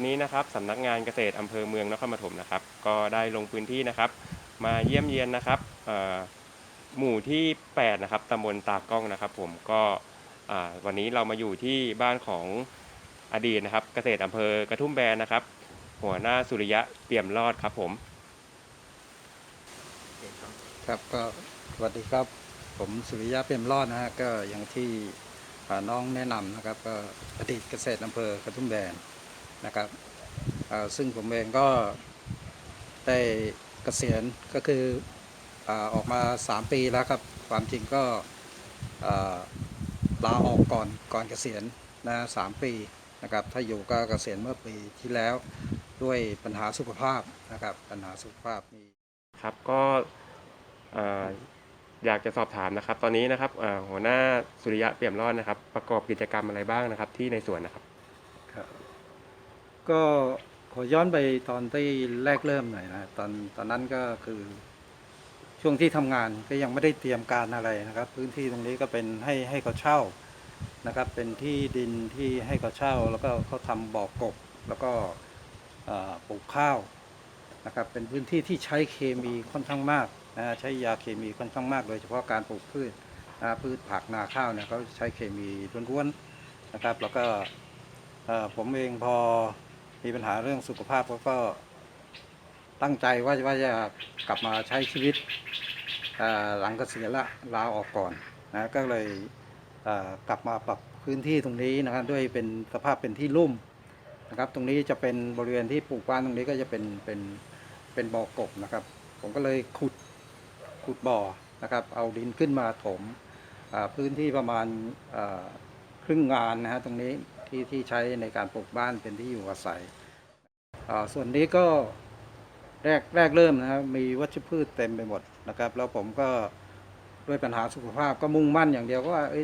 วันนี้นะครับสำนักงานเกษตรอำเภอเมืองนครปฐมนะครับ ก็ได้ลงพื้นที่นะครับ มาเยี่ยมเยียนนะครับหมู่ที่ 8 นะครับตำบลตากล้องนะครับ ผมก็วันนี้เรามาอยู่ที่บ้านของอดีตนะครับ เกษตรอำเภอกระทุ่มแบนนะครับ หัวหน้าสุริยะเปี่ยมรอดครับผม ครับก็สวัสดีครับ ผมสุริยะเปี่ยมรอดนะฮะก็อย่างที่น้องแนะนำนะครับ ก็อดีตเกษตรอำเภอกระทุ่มแบน นะครับซึ่งผมเองก็ได้เกษียณก็คืออออกมา 3 ปีแล้วครับ ความจริงก็ลาออกก่อนก่อนเกษียณนะสามปีนะครับ ถ้าอยู่ก็เกษียณเมื่อปีที่แล้วด้วยปัญหาสุขภาพนะครับ ปัญหาสุขภาพมีครับก็เอ่อยากจะสอบถามนะครับ ตอนนี้นะครับหัวหน้าสุริยะเปี่ยมรอดนะครับ ประกอบกิจกรรมอะไรบ้างนะครับ ที่ในสวนนะครับ ก็ขอย้อนไปตอนที่แรกเริ่มหน่อยนะตอนตอนนั้นก็คือช่วงที่ทำงานก็ยังไม่ได้เตรียมการอะไรนะครับ พื้นที่ตรงนี้ก็เป็นให้ให้เขาเช่านะครับ เป็นที่ดินที่ให้เขาเช่า แล้วก็เขาทำบ่อกบ แล้วก็ปลูกข้าวนะครับ เป็นพื้นที่ที่ใช้เคมีค่อนข้างมากนะใช้ยาเคมีค่อนข้างมาก โดยเฉพาะการปลูกพืชนะพืชผักนาข้าวเนี่ยเขาใช้เคมีล้วนๆนะครับ แล้วก็ผมเองพอ มีปัญหาเรื่องสุขภาพก็ก็ตั้งใจว่าว่าจะกลับมาใช้ชีวิตหลังเกษียณละลาออกก่อนนะก็เลยกลับมาปรับพื้นที่ตรงนี้นะครับด้วยเป็นสภาพเป็นที่ลุ่มนะครับตรงนี้จะเป็นบริเวณที่ปลูกบ้านตรงนี้ก็จะเป็นเป็นเป็นบ่อกบนะครับ ผมก็เลยขุดขุดบ่อนะครับ เอาดินขึ้นมาถมพื้นที่ประมาณครึ่งงานนะฮะตรงนี้ที่ที่ใช้ในการปลูกบ้านเป็นที่อยู่อาศัย ส่วนนี้ก็แรกแรกเริ่มนะครับมีวัชพืชเต็มไปหมดนะครับแล้วผมก็ด้วยปัญหาสุขภาพก็มุ่งมั่นอย่างเดียวว่าเ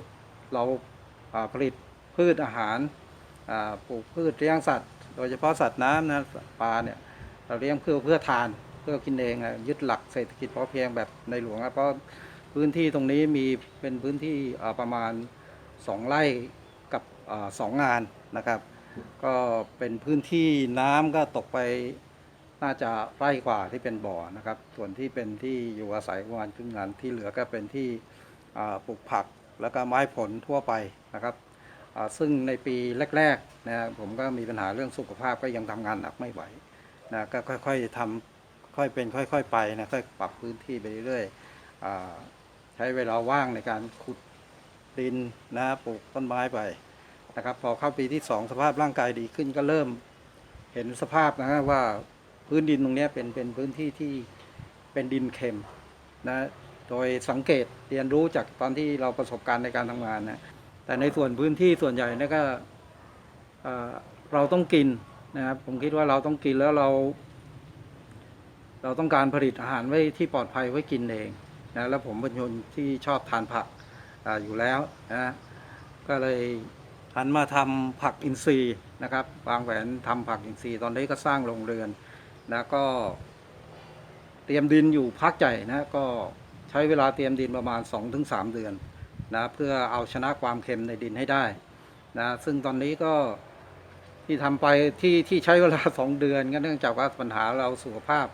เราผลิตพืชอาหารปลูกพืชเลี้ยงสัตว์ โดยเฉพาะสัตว์น้ำนะปลาเนี่ยเราเลี้ยงเพื่อเพื่อทานเพื่อกินเองนะยึดหลักเศรษฐกิจพอเพียงแบบในหลวงนะเพราะพื้นที่ตรงนี้มีเป็นพื้นที่ประมาณสองไร่กับสองงานนะครับ ก็เป็นพื้นที่น้ำก็ตกไปน่าจะไร่กว่าที่เป็นบ่อนะครับ ส่วนที่เป็นที่อยู่อาศัยประมาณครึ่งงานที่เหลือก็เป็นที่ปลูกผักแล้วก็ไม้ผลทั่วไปนะครับซึ่งในปีแรกๆนะผมก็มีปัญหาเรื่องสุขภาพก็ยังทำงานหนักไม่ไหวนะก็ค่อยๆทำค่อยเป็นค่อย ๆ ไปนะค่อยปรับพื้นที่ไปเรื่อยๆใช้เวลาว่างในการขุดดินนะปลูกต้นไม้ไป นะครับพอเข้าปีที่สองสภาพร่างกายดีขึ้นก็เริ่มเห็นสภาพนะฮะว่าพื้นดินตรงนี้เป็นเป็นพื้นที่ที่เป็นดินเค็มนะโดยสังเกตเรียนรู้จากตอนที่เราประสบการณ์ในการทำงานนะแต่ในส่วนพื้นที่ส่วนใหญ่นี่ก็เราต้องกินนะครับผมคิดว่าเราต้องกินแล้วเรา เราต้องการผลิตอาหารไว้ที่ปลอดภัยไว้กินเองนะแล้วผมเป็นคนที่ชอบทานผักออยู่แล้วนะก็เลย หันมาทำผักอินทรีย์นะครับวางแผนทำผักอินทรีย์ตอนนี้ก็สร้างโรงเรือนนะก็เตรียมดินอยู่พักใหญ่นะก็ใช้เวลาเตรียมดินประมาณ 2-3 เดือนนะเพื่อเอาชนะความเค็มในดินให้ได้นะซึ่งตอนนี้ก็ที่ทำไปที่ที่ใช้เวลา 2 เดือนก็เนื่องจากว่าปัญหาเราสุขภาพ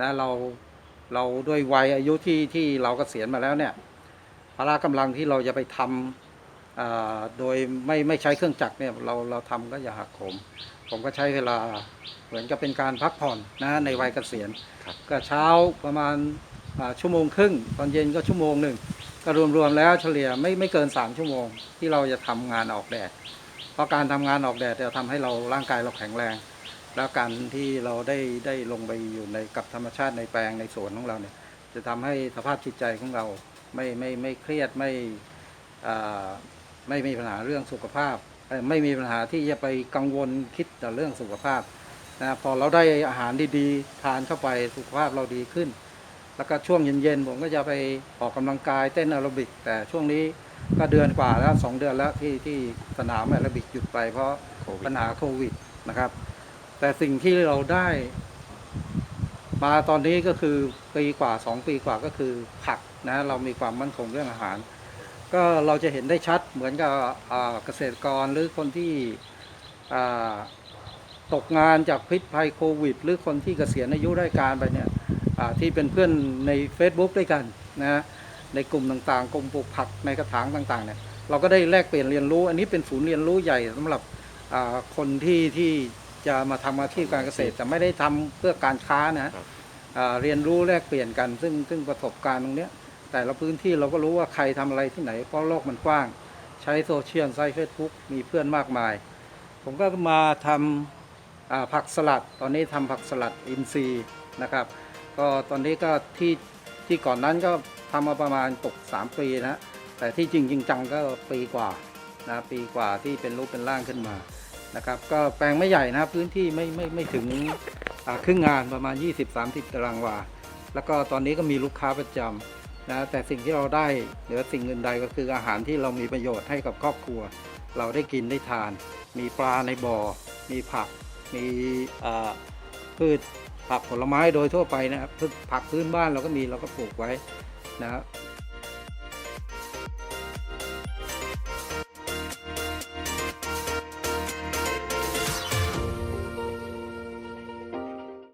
นะเราเราด้วยวัยอายุที่ที่เรากเกษียณมาแล้วเนี่ยพละกำลังที่เราจะไปทำอ่า โดยไม่ไม่ใช้เครื่องจักรเนี่ยเราเราทำก็อย่าหักโหมผมก็ใช้เวลาเหมือนกับเป็นการพักผ่อนนะในวัยเกษียณครับก็เช้าประมาณอ่าชั่วโมงครึ่งตอนเย็นก็ชั่วโมงหนึ่งก็รวมๆแล้วเฉลี่ยไม่ไม่เกิน 3 ชั่วโมง ที่เราจะทำงานออกแดด เพราะการทำงานออกแดดจะทำให้เราร่างกายเราแข็งแรง แล้วการที่เราได้ได้ลงไปอยู่ในกับธรรมชาติในแปลงในสวนของเราเนี่ยจะทำให้สภาพจิตใจของเราไม่ไม่ไม่เครียดไม่อ่า ไม่มีปัญหาเรื่องสุขภาพเอ่อไม่มีปัญหาที่จะไปกังวลคิดแต่เรื่องสุขภาพนะพอเราได้อาหารดีๆ ทานเข้าไปสุขภาพเราดีขึ้น แล้วก็ช่วงเย็นๆผมก็จะไปออกกำลังกายเต้นแอโรบิก แต่ช่วงนี้ก็เดือนกว่าแล้วสองเดือนแล้วที่ที่สนามแอโรบิกหยุดไปเพราะโควิดปัญหาโควิดนะครับ แต่สิ่งที่เราได้ มาตอนนี้ก็คือปีกว่าสองปีกว่าก็คือผักนะเรามีความมั่นคงเรื่องอาหาร ก็เราจะเห็นได้ชัดเหมือนกับอ่าเกษตรกรหรือคนที่อ่าตกงานจากพิษภัยโควิด หรือคนที่เกษียณอายุราชการไปเนี่ยอ่าที่เป็นเพื่อนใน Facebook ด้วยกันนะในกลุ่มต่างๆ กลุ่มปลูกผักในกระถางต่างๆเนี่ยเราก็ได้แลกเปลี่ยนเรียนรู้ อันนี้เป็นศูนย์เรียนรู้ใหญ่สำหรับอ่าคนที่ที่จะมาทำอาชีพการเกษตรแต่ไม่ได้ทำเพื่อการค้านะครับอ่าเรียนรู้แลกเปลี่ยนกัน ซึ่งซึ่งประสบการณ์ตรงเนี้ย แต่ละพื้นที่เราก็รู้ว่าใครทำอะไรที่ไหนเพราะโลกมันกว้าง ใช้โซเชียลใช้เฟซบุ๊กมีเพื่อนมากมาย ผมก็มาทำผักสลัด ตอนนี้ทำผักสลัดอินทรีย์นะครับ ก็ตอนนี้ก็ที่ที่ก่อนนั้นก็ทำมาประมาณตก 3 ปีนะแต่ที่จริงจริงจังก็ปีกว่านะปีกว่าที่เป็นรูปเป็นร่างขึ้นมานะครับก็แปลงไม่ใหญ่นะพื้นที่ไม่ไม่ไม่ถึงครึ่งงานประมาณ 20-30 ตารางวา แล้วก็ตอนนี้ก็มีลูกค้าประจำ นะแต่สิ่งที่เราได้เหนือสิ่งอื่นใดก็คืออาหารที่เรามีประโยชน์ให้กับครอบครัว เราได้กินได้ทาน มีปลาในบ่อ มีผัก มีพืชผักผลไม้โดยทั่วไปนะครับพืชผักพื้นบ้านเราก็มีเราก็ปลูกไว้นะครับ